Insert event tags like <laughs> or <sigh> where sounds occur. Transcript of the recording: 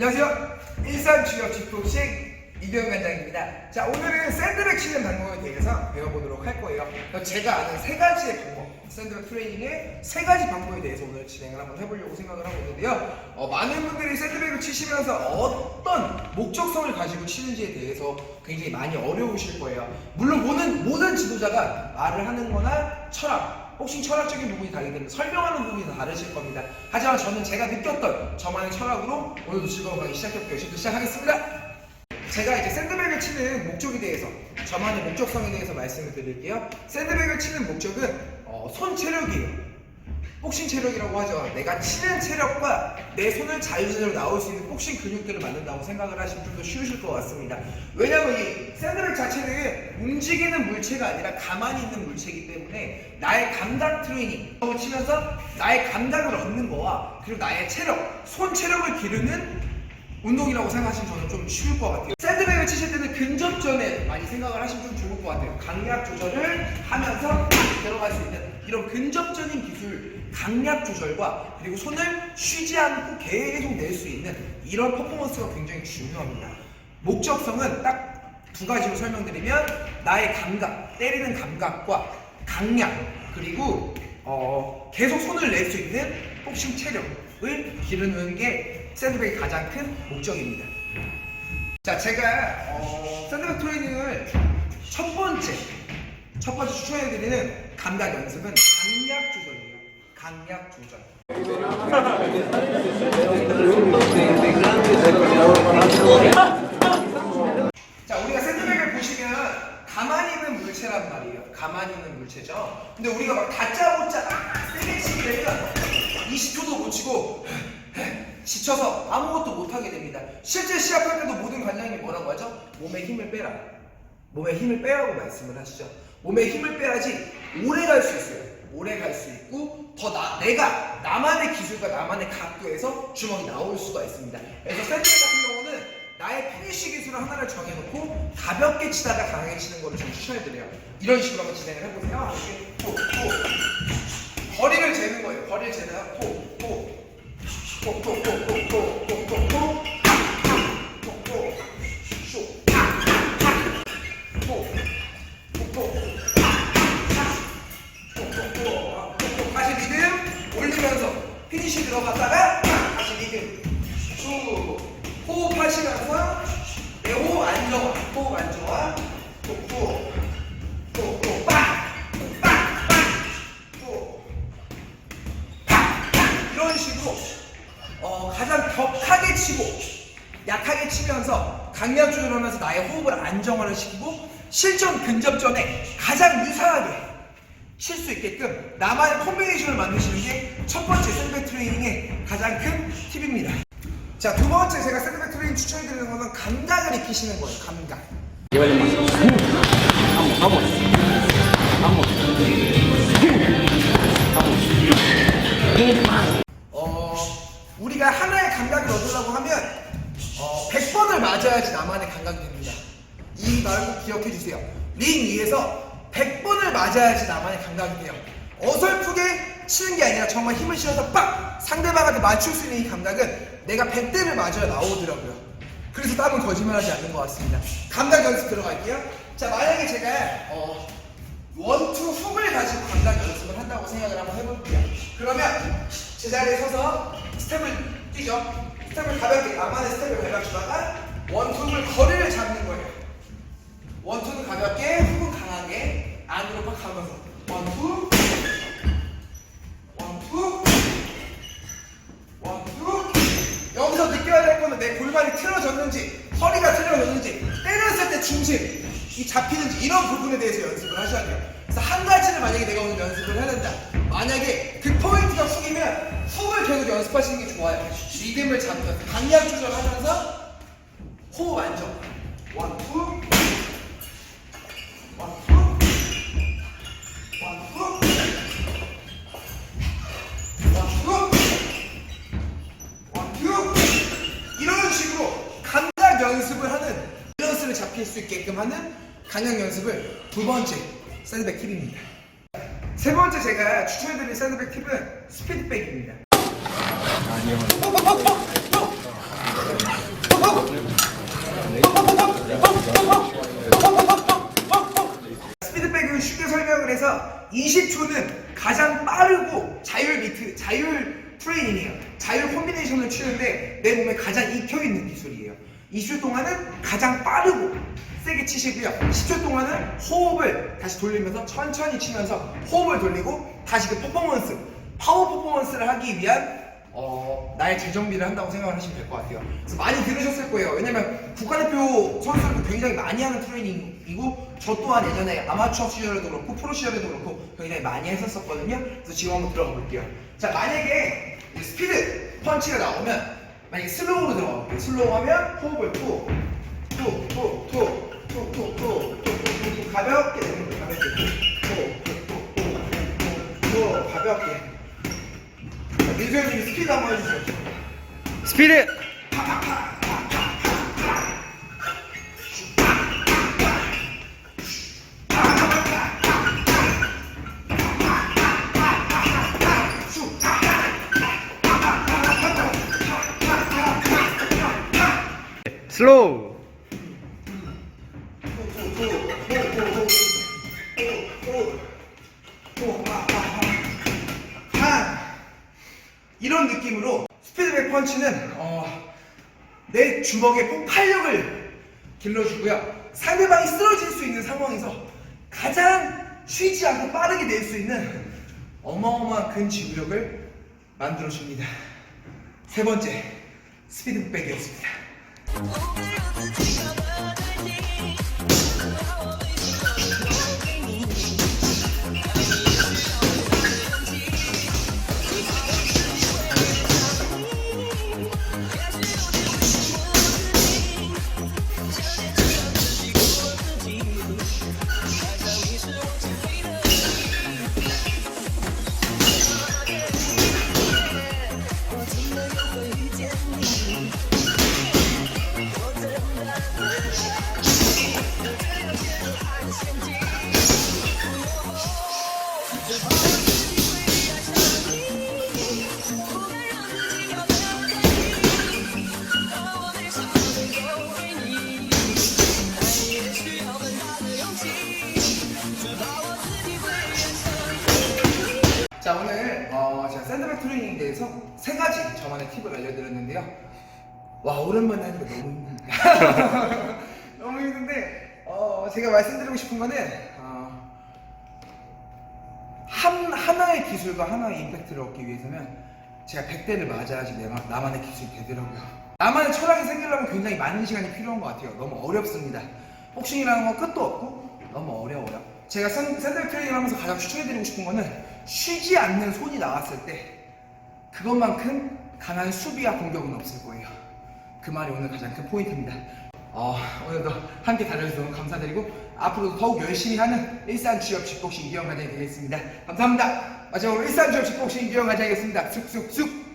안녕하세요. 일산 주역 지프로식 이병 관장입니다. 자, 오늘은 샌드백 치는 방법에 대해서 배워보도록 할 거예요. 제가 아는 세 가지의 방법, 샌드백 트레이닝의 세 가지 방법에 대해서 오늘 진행을 한번 해보려고 생각을 하고 있는데요. 어, 많은 분들이 샌드백을 치시면서 어떤 목적성을 가지고 치는지에 대해서 굉장히 많이 어려우실 거예요. 물론 모든, 모든 지도자가 말을 하는 거나 철학, 혹시 철학적인 부분이 다르기 때문에 설명하는 부분이 다 다르실 겁니다. 하지만 저는 제가 느꼈던 저만의 철학으로 오늘도 즐거운 강의 시작해볼게요. 시작하겠습니다. 제가 이제 샌드백을 치는 목적에 대해서 저만의 목적성에 대해서 말씀을 드릴게요. 샌드백을 치는 목적은 어, 손 체력이에요. 복싱 체력이라고 하죠. 내가 치는 체력과 내 손을 자유자재로 나올 수 있는 복싱 근육들을 만든다고 생각을 하시면 좀 더 쉬우실 것 같습니다. 왜냐면 이 샌드백 자체는 움직이는 물체가 아니라 가만히 있는 물체이기 때문에 나의 감각 트레이닝 을 치면서 나의 감각을 얻는 거와 그리고 나의 체력, 손 체력을 기르는 운동이라고 생각하시면 저는 좀 쉬울 것 같아요. 샌드백을 치실 때는 근접전에 많이 생각을 하시면 좀 좋을 것 같아요. 강약 조절을 하면서 딱 들어갈 수 있는 이런 근접전인 기술, 강약 조절과 그리고 손을 쉬지 않고 계속 낼 수 있는 이런 퍼포먼스가 굉장히 중요합니다. 목적성은 딱 두 가지로 설명드리면 나의 감각, 때리는 감각과 강약 그리고 어, 계속 손을 낼 수 있는 복싱 체력을 기르는 게 샌드백의 가장 큰 목적입니다. 자, 제가 어, 샌드백 트레이닝을 첫 번째, 첫 번째 추천해드리는 감각 연습은 강약 조절이에요. 강약 조절. 자, 우리가 샌드백을 보시면 가만히 있는 물체란 말이에요. 가만히 있는 물체죠. 근데 우리가 막 다짜고짜 막 세게 치게 되면 20초도 못 치고 지쳐서 아무것도 못 하게 됩니다. 실제 시합할 때도 모든 관장님이 뭐라고 하죠? 몸에 힘을 빼라. 몸에 힘을 빼라고 말씀을 하시죠. 몸에 힘을 빼야지 오래 갈 수 있어요. 오래 갈 수 있고 더 나, 내가 나만의 기술과 나만의 각도에서 주먹이 나올 수가 있습니다. 그래서 샌드백 같은 경우는 나의 피니쉬 기술을 하나를 정해놓고 가볍게 치다가 강하게 치는 거를 좀 추천해드려요. 이런 식으로 한번 진행을 해보세요. 이렇게 톡, 톡. 거리를 재는 거예요. 거리를 재다가 톡, 톡. 톡, 톡, 톡, 톡, 톡, 톡, 톡, 톡. 톡, 톡. 슉. 탁, 탁, 탁. 톡. 톡, 톡. 톡톡톡 다시 리듬 올리면서 피니시 들어갔다가 다시 리듬 쭉 호흡하시면서 내 호흡 안 좋아 호흡 안 좋아 톡톡 톡톡 빡빡빡톡 이런 식으로 어, 가장 격하게 치고 약하게 치면서 강약 조절하면서 나의 호흡을 안정화를 시키고 실전 근접 전에 가장 유사하게 칠 수 있게끔 나만의 콤비네이션을 만드시는 게 첫 번째 샌드백 트레이닝의 가장 큰 팁입니다. 자, 두 번째 제가 샌드백 트레이닝 추천해드리는 거는 감각을 익히시는 거예요. 감각. 기억해 주세요. 링 위에서 100번을 맞아야지 나만의 감각이 돼요. 어설프게 치는 게 아니라 정말 힘을 실어서 빡! 상대방한테 맞출 수 있는 이 감각은 내가 100대를 맞아야 나오더라고요. 그래서 땀은 거짓말하지 않는 것 같습니다. 감각 연습 들어갈게요. 자, 만약에 제가 어, 원투 훅을 가지고 감각 연습을 한다고 생각을 한번 해볼게요. 그러면 제자리에 서서 스텝을 뛰죠. 스텝을 가볍게 나만의 스텝을 밟아주다가 원투를 거리를 잡는 거예요. 원투는 가볍게, 훅은 강하게 안으로 팍 가면서 원투, 원투, 원투. 여기서 느껴야 될 거는 내 골반이 틀어졌는지, 허리가 틀어졌는지, 때렸을 때 중심, 이 잡히는지 이런 부분에 대해서 연습을 하셔야 돼요. 그래서 한 가지를 만약에 내가 오늘 연습을 해야 된다. 만약에 그 포인트가 훅이면 훅을 계속 연습하시는 게 좋아요. 리듬을 잡으면서 강약 조절하면서 호흡 안정. 원, 투, 이런 식으로 감각 연습을 하는 밸런스를 잡힐 수 있게끔 하는 강약 연습을 두 번째 샌드백 팁입니다. 세 번째 제가 추천해드릴 샌드백 팁은 스피드백입니다. 스피드백은 쉽게 설명을 해서 20초는 가장 빠르고 자율 미트, 자율 트레이닝이에요. 자율 콤비네이션을 추는데 내 몸에 가장 익혀있는 기술이에요. 20초 동안은 가장 빠르고 세게 치시고요. 10초 동안은 호흡을 다시 돌리면서 천천히 치면서 호흡을 돌리고 다시 그 퍼포먼스, 파워 퍼포먼스를 하기 위한 어, 나의 재정비를 한다고 생각을 하시면 될 것 같아요. 그래서 많이 들으셨을 거예요. 왜냐면 국가대표 선수들도 굉장히 많이 하는 트레이닝이고 저 또한 예전에 아마추어 시절에도 그렇고 프로 시절에도 그렇고 굉장히 많이 했었었거든요. 그래서 지금 한번 들어가 볼게요. 자 만약에 이 스피드 펀치가 나오면 만약에 슬로우로 들어가 볼게요. 슬로우 하면 호흡을 툭, 툭, 툭, 툭, 툭, 툭, 툭, 툭, 툭, 툭, 가볍게 내는 거예요. 가볍게 툭, 툭, 툭, 툭, 툭, 툭, 가볍게 자, 민수 형님이 스피드 한번 해주세요. 스피드 한 이런 느낌으로 스피드백 펀치는 어, 내 주먹의 폭발력을 길러주고요. 상대방이 쓰러질 수 있는 상황에서 가장 쉬지 않고 빠르게 낼 수 있는 어마어마한 근지구력을 만들어줍니다. 세 번째 스피드백이었습니다. 저만의 팁을 알려드렸는데요. 와 오랜만에 하니까 너무 힘듭니다. <laughs> 너무 힘든데 어, 제가 말씀드리고 싶은 거는 어, 한 하나의 기술과 하나의 임팩트를 얻기 위해서는 제가 100대를 맞아야지 내, 나만의 기술이 되더라고요. 나만의 철학이 생기려면 굉장히 많은 시간이 필요한 것 같아요. 너무 어렵습니다. 복싱이라는 건 끝도 없고 너무 어려워요. 제가 샌- 샌드백 트레이닝 하면서 가장 추천해드리고 싶은 거는 쉬지 않는 손이 나왔을 때 그것만큼 강한 수비와 공격은 없을 거예요. 그 말이 오늘 가장 큰 포인트입니다. 어, 오늘도 함께 달려주셔서 너무 감사드리고 앞으로도 더욱 열심히 하는 일산 취업 직복싱 이경 과장이 되겠습니다. 감사합니다. 마지막으로 일산 취업 직복싱 이경 과장이었습니다. 쑥쑥쑥